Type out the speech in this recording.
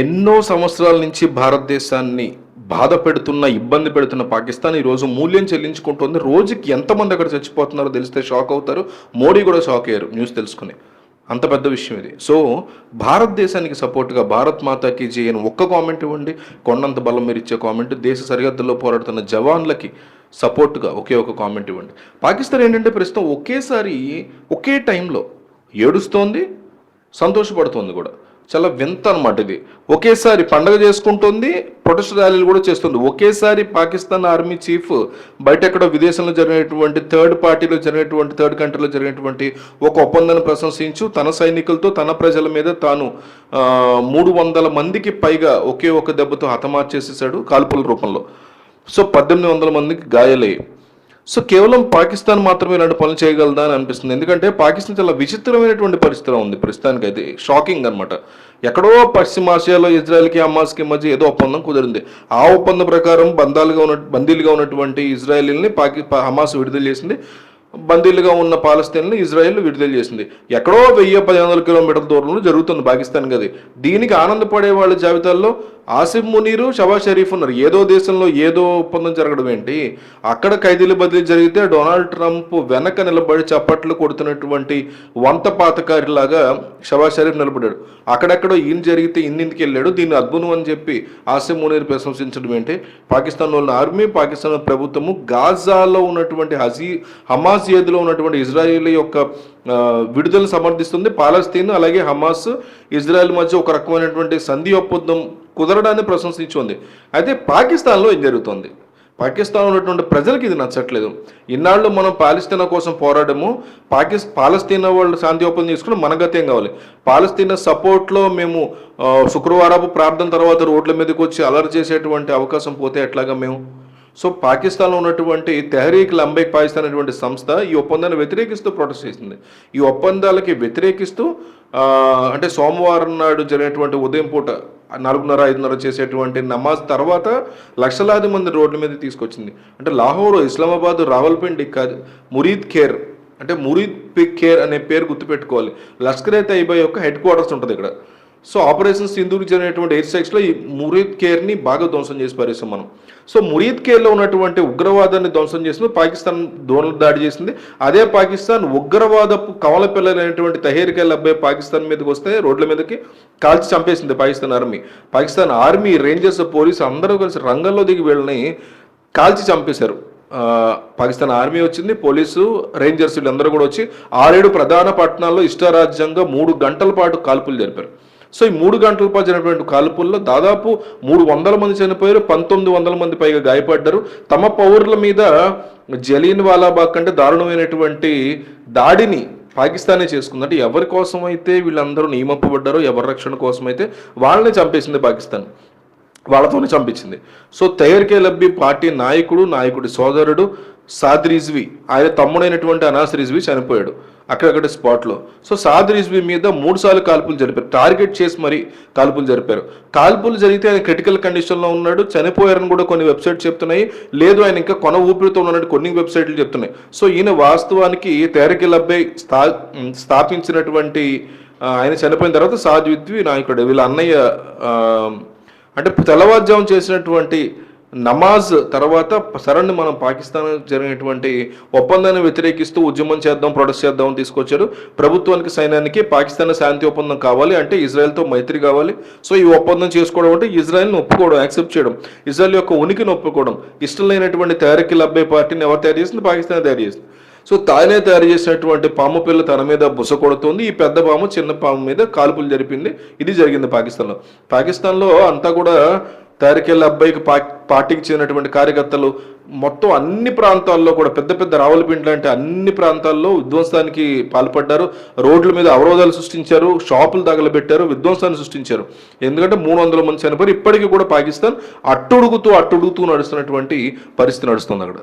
ఎన్నో సంవత్సరాల నుంచి భారతదేశాన్ని బాధ పెడుతున్న ఇబ్బంది పెడుతున్న పాకిస్తాన్ ఈరోజు మూల్యం చెల్లించుకుంటుంది. రోజుకి ఎంతమంది అక్కడ చచ్చిపోతున్నారో తెలిస్తే షాక్ అవుతారు. మోడీ కూడా షాక్ అయ్యారు న్యూస్ తెలుసుకుని. అంత పెద్ద విషయం ఇది. సో భారతదేశానికి సపోర్ట్గా భారత్ మాతాకి చేయని ఒక్క కామెంట్ ఇవ్వండి. కొండంత బలం మీరు ఇచ్చే కామెంట్ దేశ సరిహద్దుల్లో పోరాడుతున్న జవాన్లకి సపోర్ట్గా ఒకే ఒక కామెంట్ ఇవ్వండి. పాకిస్తాన్ ఏంటంటే ప్రస్తుతం ఒకేసారి ఒకే టైంలో ఏడుస్తోంది సంతోషపడుతోంది కూడా. చాలా వింత అనమాట ఇది. ఒకేసారి పండగ చేసుకుంటుంది ప్రొటెస్ట్ ర్యాలీలు కూడా చేస్తుంది. ఒకేసారి పాకిస్తాన్ ఆర్మీ చీఫ్ బయట ఎక్కడో విదేశంలో జరిగినటువంటి థర్డ్ పార్టీలో జరిగినటువంటి థర్డ్ కంట్రీలో జరిగినటువంటి ఒక ఒప్పందాన్ని ప్రశంసించు. తన సైనికులతో తన ప్రజల మీద తాను మూడు వందల మందికి పైగా ఒకే ఒక దెబ్బతో హతమార్చేసేసాడు కాల్పుల రూపంలో. సో పద్దెనిమిది వందల మందికి గాయాలయ్యాయి. సో కేవలం పాకిస్తాన్ మాత్రమే ఇలాంటి పనులు చేయగలదా అని అనిపిస్తుంది. ఎందుకంటే పాకిస్తాన్ చాలా విచిత్రమైనటువంటి పరిస్థితిలో ఉంది ప్రస్తుతానికి అయితే షాకింగ్ అనమాట ఎక్కడో పశ్చిమాసియాలో ఇజ్రాయెల్కి హమాస్కి మధ్య ఏదో ఒప్పందం కుదిరింది. ఆ ఒప్పందం ప్రకారం బందాలుగా ఉన్న బందీలుగా ఉన్నటువంటి ఇజ్రాయలీల్ని పాకి హమాస్ విడుదల చేసింది. బందీలుగా ఉన్న పాలస్తీన్ని ఇజ్రాయెల్ విడుదల చేసింది. ఎక్కడో వెయ్యి పది వందల కిలోమీటర్ల దూరంలో జరుగుతుంది పాకిస్తాన్ గది దీనికి ఆనందపడే వాళ్ళ జాబితాల్లో ఆసిఫ్ మునీరు షబాజ్ షరీఫ్ ఉన్నారు. ఏదో దేశంలో ఏదో ఒప్పందం జరగడం ఏంటి? అక్కడ ఖైదీల బదిలీ జరిగితే డొనాల్డ్ ట్రంప్ వెనక నిలబడి చప్పట్లు కొడుతున్నటువంటి వంత పాతకారిలాగా షబాజ్ షరీఫ్ నిలబడ్డాడు. అక్కడెక్కడో ఈయన జరిగితే ఇన్నింటికి వెళ్ళాడు దీన్ని అద్భుతం అని చెప్పి ఆసిఫ్ మునీర్ ప్రశంసించడం ఏంటి? పాకిస్తాన్ ఉన్న ఆర్మీ పాకిస్తాన్ ప్రభుత్వము గాజాలో ఉన్నటువంటి హజీ హమాస్ ఏదిలో ఉన్నటువంటి ఇజ్రాయేల్ యొక్క విడుదల విడుదలను సమర్థిస్తుంది. పాలస్తీన్ అలాగే హమాస్ ఇజ్రాయెల్ మధ్య ఒక రకమైనటువంటి సంధి ఒప్పందం కుదరడాన్ని ప్రశంసించింది. అయితే పాకిస్తాన్లో ఏం జరుగుతుంది? పాకిస్తాన్ ఉన్నటువంటి ప్రజలకు ఇది నచ్చట్లేదు. ఇన్నాళ్ళు మనం పాలస్తీనా కోసం పోరాడము పాకిస్ పాలస్తీనా వాళ్ళు శాంతి ఒప్పందం తీసుకుని మన గతి ఏం కావాలి? పాలస్తీనా సపోర్ట్లో మేము శుక్రవారపు ప్రార్థన తర్వాత రోడ్ల మీదకి వచ్చి అలర్ చేసేటువంటి అవకాశం పోతే ఎట్లాగా మేము? సో పాకిస్తాన్లో ఉన్నటువంటి తెహరీక్ లంబైక్ పాకిస్తాన్ అనేటువంటి సంస్థ ఈ ఒప్పందాన్ని వ్యతిరేకిస్తూ ప్రొటెస్ట్ చేసింది. ఈ ఒప్పందాలకి వ్యతిరేకిస్తూ అంటే సోమవారం నాడు జరిగినటువంటి ఉదయం పూట నాలుగున్నర ఐదున్నర చేసేటువంటి నమాజ్ తర్వాత లక్షలాది మంది రోడ్ల మీద తీసుకొచ్చింది. అంటే లాహోర్ ఇస్లామాబాద్ రావల్పిండి కాదు మురీద్ ఖేర్ అంటే మురీద్ పిక్ ఖేర్ అనే పేరు గుర్తుపెట్టుకోవాలి. లష్కర్ ఏ తైబా యొక్క హెడ్ క్వార్టర్స్ ఉంటుంది ఇక్కడ. సో ఆపరేషన్ సింధూకి జరిగినటువంటి ఎయిర్ స్ట్రైక్స్లో ఈ మురీద్ కేర్ని బాగా ధ్వంసం చేసి పారేసాం మనం. సో మురీద్ కేర్లో ఉన్నటువంటి ఉగ్రవాదాన్ని ధ్వంసం చేసింది పాకిస్తాన్ దోణలు దాడి చేసింది. అదే పాకిస్తాన్ ఉగ్రవాదపు కవల పిల్లలైనటువంటి తహేరిక అబ్బాయి పాకిస్తాన్ మీదకి వస్తే రోడ్ల మీదకి కాల్చి చంపేసింది Pakistan army. Pakistan army rangers police అందరూ కలిసి రంగంలో దిగి వీళ్ళని కాల్చి చంపేశారు. పాకిస్తాన్ ఆర్మీ వచ్చింది పోలీసు రేంజర్స్ వీళ్ళందరూ కూడా వచ్చి ఆరేడు ప్రధాన పట్టణాల్లో ఇష్టారాజ్యంగా మూడు గంటల పాటు కాల్పులు జరిపారు. సో ఈ మూడు గంటల పాటు జరిగినటువంటి కాల్పుల్లో దాదాపు మూడు వందల మంది చనిపోయారు పంతొమ్మిది వందల మంది పైగా గాయపడ్డారు. తమ పౌరుల మీద జలీన్ వాలాబాగ్ కంటే దారుణమైనటువంటి దాడిని పాకిస్తానే చేసుకుంది. అంటే ఎవరి కోసం అయితే వీళ్ళందరూ నియమింపబడ్డారో ఎవరి రక్షణ కోసం అయితే వాళ్ళని చంపేసింది పాకిస్తాన్. వాళ్ళతోనే చంపించింది. సో తయారికే లబ్బి పార్టీ నాయకుడు నాయకుడి సోదరుడు సాద్ రిజ్వి ఆయన తమ్ముడైనటువంటి అనాస్ రిజ్వి చనిపోయాడు. అక్కడక్కడ స్పాట్లో. సో సాద్ రిజ్వీ మీద మూడు సార్లు కాల్పులు జరిపారు. టార్గెట్ చేసి మరీ కాల్పులు జరిపారు. కాల్పులు జరిగితే ఆయన క్రిటికల్ కండిషన్లో ఉన్నాడు. చనిపోయారని కూడా కొన్ని వెబ్సైట్ చెప్తున్నాయి. లేదు ఆయన ఇంకా కొన ఊపిరితో ఉన్నాడు కొన్ని వెబ్సైట్లు చెప్తున్నాయి. సో ఈయన వాస్తవానికి తేరకిలబ్బై స్థా స్థాపించినటువంటి ఆయన చనిపోయిన తర్వాత సాద్ విద్వి నాయకుడు. వీళ్ళ అన్నయ్య అంటే తెల్లవారుజాము చేసినటువంటి నమాజ్ తర్వాత సరణ్ మనం పాకిస్తాన్ జరిగినటువంటి ఒప్పందాన్ని వ్యతిరేకిస్తూ ఉద్యమం చేద్దాం ప్రొటెస్ట్ చేద్దాం తీసుకొచ్చారు. ప్రభుత్వానికి సైన్యానికి పాకిస్తాన్ శాంతి ఒప్పందం కావాలి అంటే ఇజ్రాయెల్తో మైత్రి కావాలి. సో ఈ ఒప్పందం చేసుకోవడం అంటే ఇజ్రాయెల్ని ఒప్పుకోవడం యాక్సెప్ట్ చేయడం. ఇజ్రాయెల్ యొక్క ఉనికిని ఒప్పుకోవడం. ఇష్టం లేనటువంటి తయారీకి లబ్బే పార్టీని ఎవరు తయారు చేసింది? పాకిస్తాన్ తయారు చేసింది. సో తానే తయారు చేసినటువంటి పాము పిల్ల తన మీద బుస కొడుతుంది. ఈ పెద్ద పాము చిన్న పాము మీద కాల్పులు జరిపింది. ఇది జరిగింది పాకిస్తాన్లో. పాకిస్తాన్లో అంతా కూడా తయారీకెళ్ళ అబ్బాయికి పా పార్టీకి కార్యకర్తలు మొత్తం అన్ని ప్రాంతాల్లో కూడా పెద్ద పెద్ద రావులపిండి లాంటి అన్ని ప్రాంతాల్లో విధ్వంసానికి పాల్పడ్డారు. రోడ్ల మీద అవరోధాలు సృష్టించారు. షాపులు తగలబెట్టారు. విధ్వంసాన్ని సృష్టించారు. ఎందుకంటే మూడు వందల మంది చనిపోయారు. ఇప్పటికీ కూడా పాకిస్తాన్ అట్టుడుగుతూ అట్టుడుగుతూ నడుస్తున్నటువంటి పరిస్థితి నడుస్తుంది అక్కడ.